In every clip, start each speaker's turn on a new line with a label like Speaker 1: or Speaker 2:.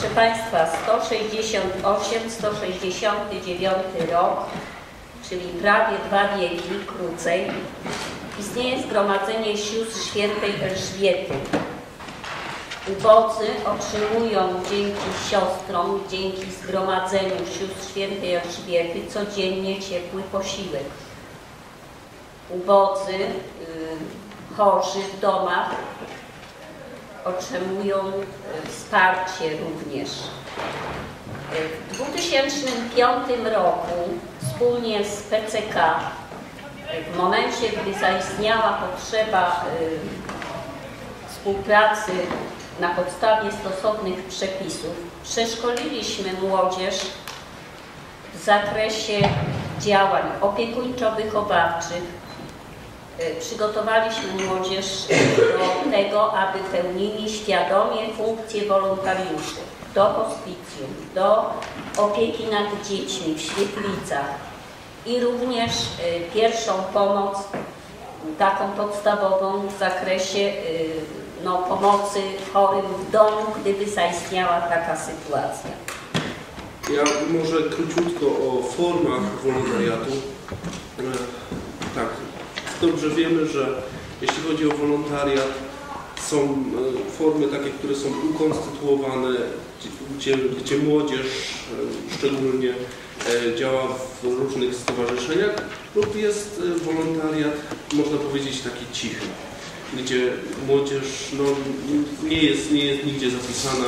Speaker 1: Proszę Państwa, 168, 169 rok, czyli prawie dwa wieki, krócej, istnieje Zgromadzenie Sióstr Świętej Elżbiety. Ubodzy otrzymują dzięki siostrom, dzięki Zgromadzeniu Sióstr Świętej Elżbiety codziennie ciepły posiłek. Ubodzy, y, chorzy w domach otrzymują y, wsparcie również. W 2005 roku wspólnie z PCK w momencie, gdy zaistniała potrzeba współpracy na podstawie stosownych przepisów, przeszkoliliśmy młodzież w zakresie działań opiekuńczo-wychowawczych. Y, Przygotowaliśmy młodzież do tego, aby pełnili świadomie funkcje wolontariuszy do hospicjum, do opieki nad dziećmi w świetlicach i również y, pierwszą pomoc taką podstawową w zakresie no, pomocy chorym w domu, gdyby zaistniała taka sytuacja.
Speaker 2: Ja może króciutko o formach wolontariatu. Dobrze wiemy, że jeśli chodzi o wolontariat, są e, formy takie, które są ukonstytuowane, gdzie, gdzie młodzież e, szczególnie e, działa w różnych stowarzyszeniach lub jest wolontariat, można powiedzieć, taki cichy, gdzie młodzież no, nie, jest, nie jest nigdzie zapisana,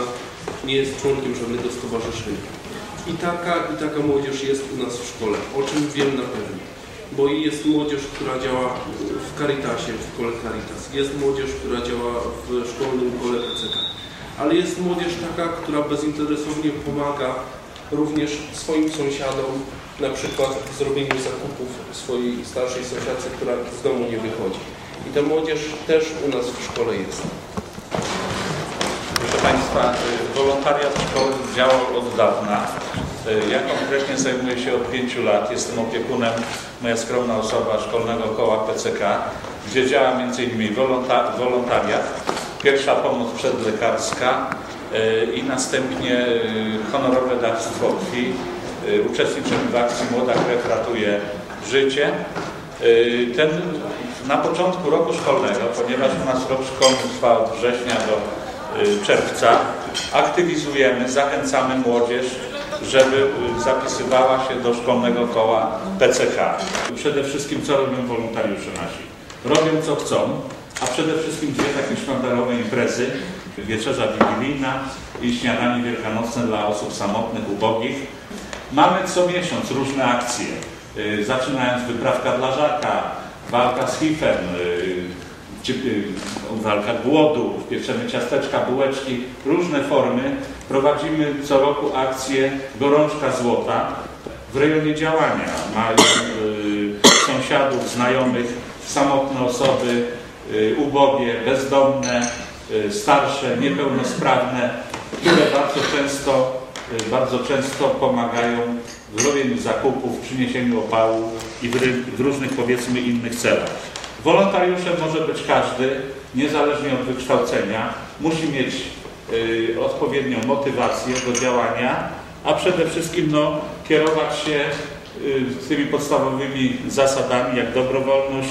Speaker 2: nie jest członkiem żadnego stowarzyszenia. I taka, I taka młodzież jest u nas w szkole, o czym wiem na pewno. Bo jest młodzież, która działa w Caritasie, w kole Caritas. Jest młodzież, która działa w szkolnym kole PCK. Ale jest młodzież taka, która bezinteresownie pomaga również swoim sąsiadom, na przykład w zrobieniu zakupów swojej starszej sąsiadce, która z domu nie wychodzi. I ta młodzież też u nas w szkole jest.
Speaker 3: Proszę Państwa, y, wolontariat szkoły działał od dawna. Y, Ja konkretnie zajmuję się od pięciu lat. Jestem opiekunem, moja skromna osoba, szkolnego koła PCK, gdzie działa m.in. wolonta- wolontariat, pierwsza pomoc przedlekarska y, i następnie y, honorowe dawstwo krwi. Uczestniczymy w akcji Młoda Krew ratuje życie. Ten na początku roku szkolnego, ponieważ u nas rok szkolny trwa od września do czerwca, aktywizujemy, zachęcamy młodzież, żeby y, zapisywała się do szkolnego koła PCK. Przede wszystkim co robią wolontariusze nasi? Robią co chcą, a przede wszystkim dwie takie sztandarowe imprezy, wieczerza wigilijna i śniadanie wielkanocne dla osób samotnych, ubogich. Mamy co miesiąc różne akcje, y, zaczynając wyprawka dla żaka, walka z HIV-em, y, y, walka głodu, pieczemy ciasteczka, bułeczki, różne formy. Prowadzimy co roku akcję Gorączka Złota w rejonie działania. Mają y, sąsiadów, znajomych, samotne osoby, y, ubogie, bezdomne, y, starsze, niepełnosprawne, które bardzo często, y, bardzo często pomagają w robieniu zakupów, przyniesieniu opału i w, w różnych powiedzmy innych celach. Wolontariuszem może być każdy, niezależnie od wykształcenia, musi mieć y, odpowiednią motywację do działania, a przede wszystkim no, kierować się y, tymi podstawowymi zasadami jak dobrowolność,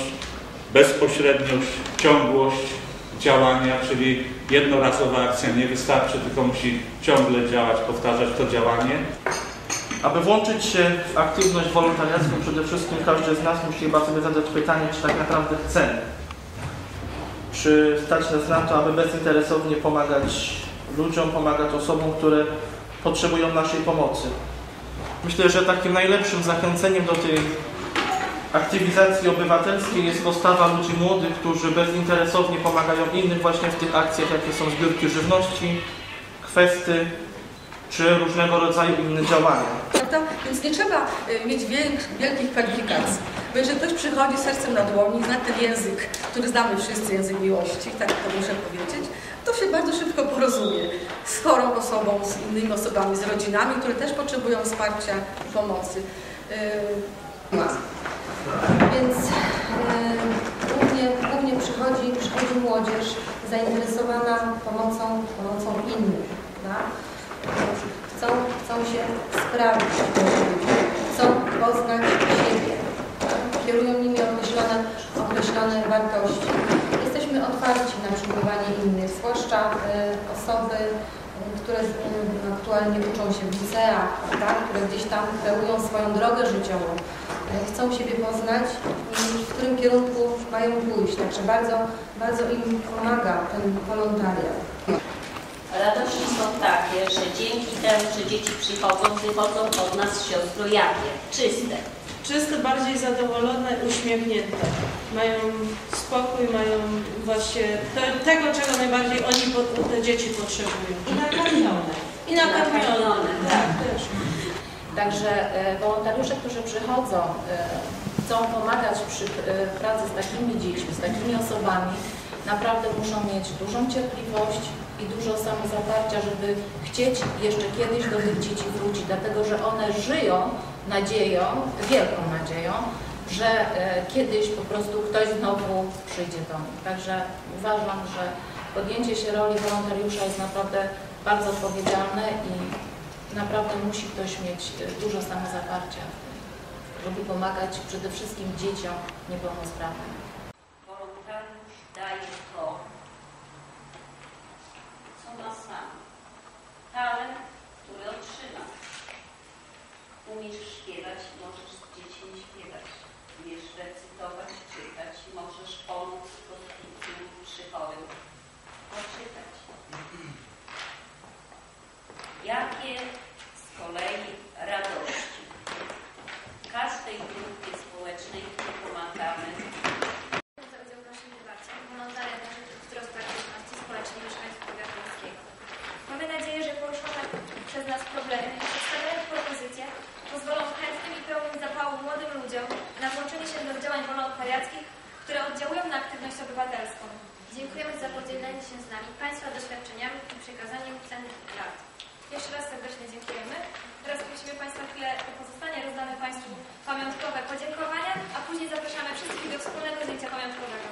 Speaker 3: bezpośredniość, ciągłość działania, czyli jednorazowa akcja nie wystarczy, tylko musi ciągle działać, powtarzać to działanie.
Speaker 4: Aby włączyć się w aktywność wolontariacką, przede wszystkim każdy z nas musi chyba sobie zadać pytanie, czy tak naprawdę chcemy. Czy stać nas na to, aby bezinteresownie pomagać ludziom, pomagać osobom, które potrzebują naszej pomocy. Myślę, że takim najlepszym zachęceniem do tej aktywizacji obywatelskiej jest postawa ludzi młodych, którzy bezinteresownie pomagają innym właśnie w tych akcjach, jakie są zbiórki żywności, kwesty czy różnego rodzaju inne działania.
Speaker 5: Prawda? Więc nie trzeba y, mieć wielk, wielkich kwalifikacji. Bo jeżeli ktoś przychodzi sercem na dłoni, zna ten język, który znamy wszyscy, język miłości, tak to muszę powiedzieć, to się bardzo szybko porozumie z chorą osobą, z innymi osobami, z rodzinami, które też potrzebują wsparcia i pomocy. Ma.
Speaker 6: Więc głównie, głównie przychodzi, przychodzi młodzież zainteresowana pomocą, pomocą innych. Tak? Się sprawdzić, chcą poznać siebie, kierują nimi określone, określone wartości. Jesteśmy otwarci na przyjmowanie innych, zwłaszcza e, osoby, które e, aktualnie uczą się w liceach, tak, które gdzieś tam kreują swoją drogę życiową, e, chcą siebie poznać i w którym kierunku mają pójść. Także bardzo, bardzo im pomaga ten wolontariat.
Speaker 1: Radości są takie, że dzięki temu, że dzieci przychodzą, wychodzą od nas siostro jakie? Czyste.
Speaker 7: Czyste, bardziej zadowolone, uśmiechnięte. Mają spokój, mają właśnie te, tego, czego najbardziej oni, te dzieci potrzebują. I nakarmione. I nakarmione,
Speaker 1: Nakarmione,
Speaker 7: tak, też.
Speaker 8: Także e, wolontariusze, którzy przychodzą, e, chcą pomagać przy e, pracy z takimi dziećmi, z takimi osobami, naprawdę muszą mieć dużą cierpliwość i dużo samozaparcia, żeby chcieć jeszcze kiedyś do tych dzieci wrócić, dlatego że one żyją nadzieją, wielką nadzieją, że e, kiedyś po prostu ktoś znowu przyjdzie do nich. Także uważam, że podjęcie się roli wolontariusza jest naprawdę bardzo odpowiedzialne i naprawdę musi ktoś mieć e, dużo samozaparcia, żeby pomagać przede wszystkim dzieciom niepełnosprawnym.
Speaker 1: Możesz pomóc poczytać. Jakie
Speaker 9: aktywność obywatelską. Dziękujemy za podzielenie się z nami Państwa doświadczeniami i przekazaniem cennych rad. Jeszcze raz serdecznie dziękujemy. Teraz prosimy Państwa chwilę o pozostanie. Rozdamy Państwu pamiątkowe podziękowania, a później zapraszamy wszystkich do wspólnego zdjęcia pamiątkowego.